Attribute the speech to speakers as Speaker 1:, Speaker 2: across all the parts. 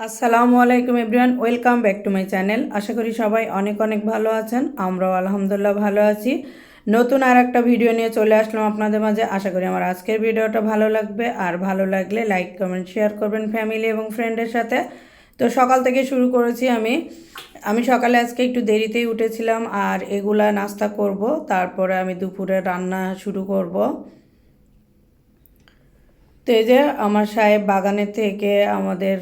Speaker 1: আসসালামু আলাইকুম everyone, welcome back to my channel. আশা করি সবাই অনেক অনেক ভালো আছেন, আমরাও আলহামদুলিল্লাহ ভালো আছি। নতুন আর একটা ভিডিও নিয়ে চলে আসলাম আপনাদের মাঝে। আশা করি আমার আজকের ভিডিওটা ভালো লাগবে, আর ভালো লাগলে লাইক, কমেন্ট, শেয়ার করবেন ফ্যামিলি এবং ফ্রেন্ডের সাথে। তো সকাল থেকে শুরু করেছি আমি। আমি সকালে আজকে একটু দেরিতেই উঠেছিলাম, আর এগুলা নাস্তা করব, তারপরে আমি দুপুরে রান্না শুরু করব। তো এই যে আমার সাহেব বাগানের থেকে আমাদের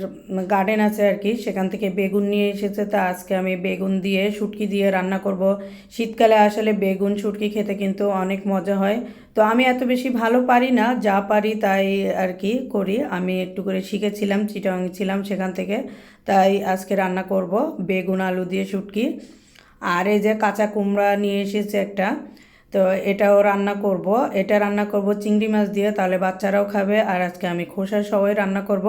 Speaker 1: গার্ডেন আছে আর কি, সেখান থেকে বেগুন নিয়ে এসেছে। তা আজকে আমি বেগুন দিয়ে শুটকি দিয়ে রান্না করব। শীতকালে আসলে বেগুন শুটকি খেতে কিন্তু অনেক মজা হয়। তো আমি এত বেশি ভালো পারি না, যা পারি তাই আর কি করি। আমি একটু করে শিখেছিলাম, চিটাং ছিলাম সেখান থেকে। তাই আজকে রান্না করব বেগুন, আলু দিয়ে শুটকি। আর এই যে কাঁচা কুমড়া নিয়ে এসেছে একটা। তো এটাও রান্না করব। এটা রান্না করব চিংড়ি মাছ দিয়ে, তাহলে বাচ্চারাও খাবে। আর আজকে আমি খোসা সবাই রান্না করব।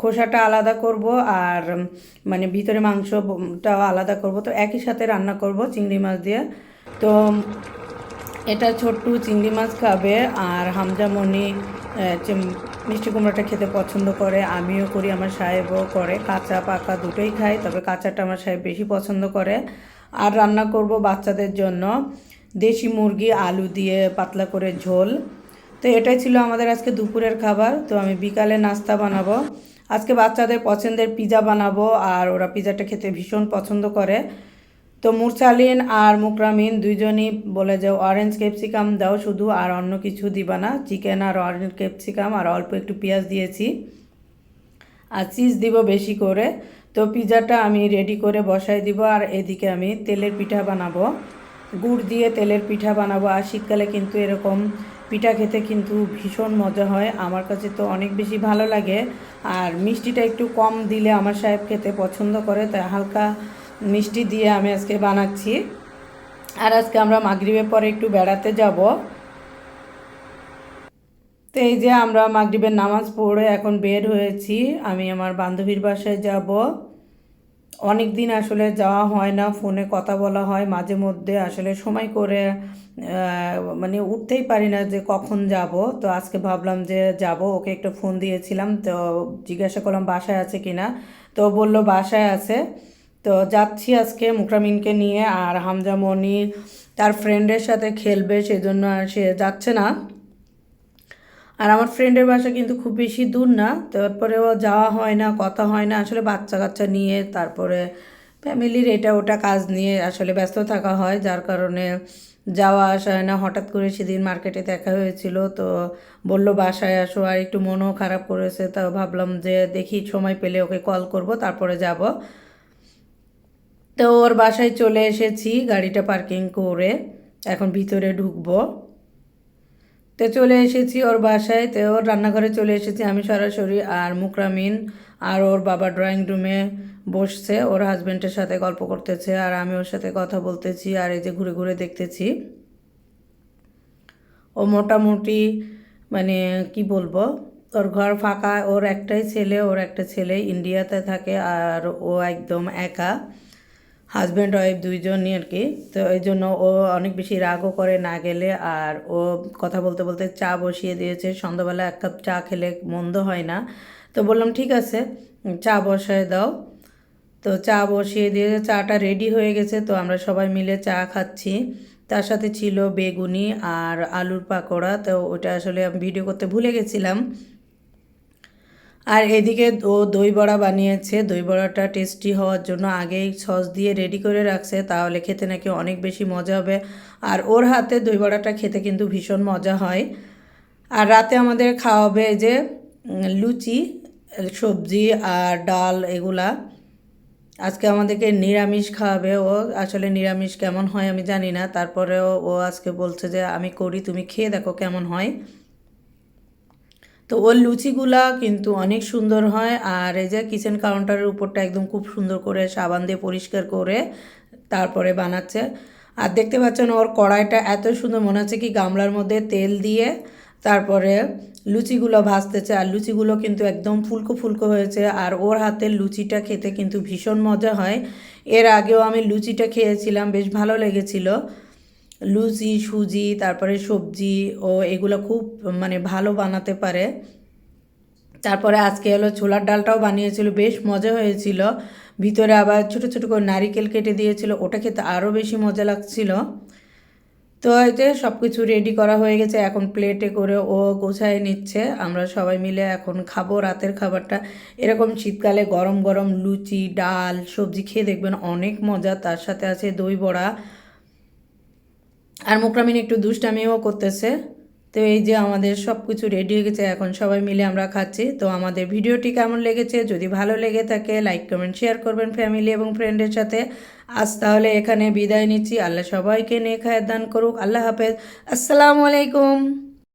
Speaker 1: খোসাটা আলাদা করব আর মানে ভিতরে মাংসটাও আলাদা করব। তো একই সাথে রান্না করব চিংড়ি মাছ দিয়ে। তো এটা ছোট্টু চিংড়ি মাছ খাবে আর হামজামণি মিষ্টি কুমড়াটা খেতে পছন্দ করে, আমিও করি, আমার সাহেবও করে। কাঁচা, পাকা দুটোই খাই তবে কাঁচাটা আমার সাহেব বেশি পছন্দ করে। আর রান্না করব বাচ্চাদের জন্য। দেশি মুরগি, আলু দিয়ে পাতলা করে ঝোল। তো এটাই ছিল আমাদের আজকে দুপুরের খাবার। তো আমি বিকালে নাস্তা বানাবো। আজকে বাচ্চাদের পছন্দের পিজা বানাবো আর ওরা পিজাটা খেতে ভীষণ পছন্দ করে। তো মুরসালিন আর মুকরামিন দুইজনই বলে যে অরেঞ্জ ক্যাপসিকাম দাও শুধু আর অন্য কিছু দিবা না। চিকেন আর অরেঞ্জ ক্যাপসিকাম আর অল্প একটু পেঁয়াজ দিয়েছি। আর চিজ দিব বেশি করে। তো পিজাটা আমি রেডি করে বসাই দিব আর এদিকে আমি তেলের পিঠা বানাবো। গুড় দিয়ে তেলের পিঠা বানাবো, আর শীতকালে কিন্তু এরকম পিঠা খেতে কিন্তু ভীষণ মজা হয়। আমার কাছে তো অনেক বেশি ভালো লাগে, আর মিষ্টিটা একটু কম দিলে আমার সাহেব খেতে পছন্দ করে, তাই হালকা মিষ্টি দিয়ে আমি আজকে বানাচ্ছি। আর আজকে আমরা মাগরিবের পরে একটু বেড়াতে যাব। তো এই যে আমরা মাগরিবের নামাজ পড়ে এখন বের হয়েছি, আমি আমার বান্ধবীর বাসায় যাব। অনেক দিন আসলে যাওয়া হয় না, ফোনে কথা বলা হয়, মাঝে মধ্যে আসলে সময় করে মানে উঠতেই পারি না যে কখন যাব। তো আজকে ভাবলাম যে যাব, ওকে একটা ফোন দিয়েছিলাম, তো জিজ্ঞাসা করলাম বাসায় আছে কি না তো বলল বাসায় আছে। তো যাচ্ছি আজকে মুকরামিনকে নিয়ে, আর হামজা মনি তার ফ্রেন্ডের সাথে খেলবে, সেজন্য সে যাচ্ছে না। আর আমার ফ্রেন্ডের বাসা কিন্তু খুব বেশি দূর না, তারপরেও যাওয়া হয় না, কথা হয় না, আসলে বাচ্চা কাচ্চা নিয়ে তারপরে ফ্যামিলির এটা ওটা কাজ নিয়ে আসলে ব্যস্ত থাকা হয়, যার কারণে যাওয়া আসা হয় না। হঠাৎ করে সেদিন মার্কেটে দেখা হয়েছিল, তো বলল বাসায় আসো, আর একটু মনও খারাপ করেছে তা ভাবলাম যে দেখি সময় পেলে ওকে কল করব, তারপরে যাব। তো ওর বাসায় চলে এসেছি, গাড়িটা পার্কিং করে, এখন ভিতরে ঢুকবো। তো চলে এসেছি ওর বাসায়, তো ওর রান্নাঘরে চলে এসেছি আমি সরাসরি আর মুকরামিন আর ওর বাবা ড্রয়িং রুমে বসছে, ওর হাজব্যান্ডের সাথে গল্প করতেছে আর আমি ওর সাথে কথা বলতেছি আর এই যে ঘুরে ঘুরে দেখতেছি। ও মোটামুটি মানে কি বলব, ওর ঘর ফাঁকা, ওর একটাই ছেলে, ওর একটা ছেলে ইন্ডিয়াতে থাকে আর ও একদম একা। হাজব্যান্ড, ওয়াইফ দুইজনই আর কি তো এই জন্য ও অনেক বেশি রাগও করে না গেলে আর ও কথা বলতে বলতে চা বসিয়ে দিয়েছে। সন্ধ্যাবেলা এক কাপ চা খেলে মন্দ হয় না। তো বললাম, ঠিক আছে, চা বসায় দাও। তো চা বসিয়ে দিয়ে চাটা রেডি হয়ে গেছে। তো আমরা সবাই মিলে চা খাচ্ছি। তার সাথে ছিল বেগুনি আর আলুর পাকোড়া। তো ওটা আসলে আমি ভিডিও করতে ভুলে গেছিলাম। আর এদিকে ও দই বড়া বানিয়েছে। দই বড়াটা টেস্টি হওয়ার জন্য আগেই সস দিয়ে রেডি করে রাখছে, তাহলে খেতে নাকি অনেক বেশি মজা হবে। আর ওর হাতে দই বড়াটা খেতে কিন্তু ভীষণ মজা হয়। আর রাতে আমাদের খাওয়াবে যে লুচি, সবজি আর ডাল এগুলা। আজকে আমাদেরকে নিরামিষ খাওয়াবে। ও আসলে নিরামিষ কেমন হয় আমি জানি না। তারপরেও ও আজকে বলছে যে, আমি করি, তুমি খেয়ে দেখো কেমন হয়। তো ওর লুচিগুলা কিন্তু অনেক সুন্দর হয়। আর এই যে কিচেন কাউন্টারের উপরটা একদম খুব সুন্দর করে সাবান দিয়ে পরিষ্কার করে তারপরে বানাচ্ছে। আর দেখতে পাচ্ছেন ওর কড়াইটা এত সুন্দর, মনে হচ্ছে কি গামলার মধ্যে তেল দিয়ে তারপরে লুচিগুলো ভাজতেছে। আর লুচিগুলো কিন্তু একদম ফুলকো ফুলকো হয়েছে। আর ওর হাতের লুচিটা খেতে কিন্তু ভীষণ মজা হয়। এর আগেও আমি লুচিটা খেয়েছিলাম, বেশ ভালো লেগেছিল। লুচি, সুজি, তারপরে সবজি ও এগুলো খুব মানে ভালো বানাতে পারে। তারপরে আজকে হলো ছোলার ডালটাও বানিয়েছিল, বেশ মজা হয়েছিল। ভিতরে আবার ছোট ছোট করে নারিকেল কেটে দিয়েছিল, ওটা খেতে আরও বেশি মজা লাগছিল। তো এতে সব কিছু রেডি করা হয়ে গেছে, এখন প্লেটে করে ও গোছায় নিচ্ছে। আমরা সবাই মিলে এখন খাব রাতের খাবারটা। এরকম শীতকালে গরম গরম লুচি, ডাল, সবজি খেয়ে দেখবেন অনেক মজা। তার সাথে আছে দই বড়া আর মোকরামিন একটু দুষ্টামিও করতেছে। তো এই যে আমাদের সব কিছু রেডি হয়ে গেছে, এখন সবাই মিলে আমরা খাচ্ছি। তো আমাদের ভিডিওটি কেমন লেগেছে, যদি ভালো লেগে থাকে লাইক কমেন্ট শেয়ার করবেন ফ্যামিলি এবং ফ্রেন্ডের সাথে। আজ তাহলে এখানে বিদায় নিচ্ছি। আল্লাহ সবাইকে নিয়ে খায়ের দান করুক। আল্লাহ হাফেজ। আসসালামু আলাইকুম।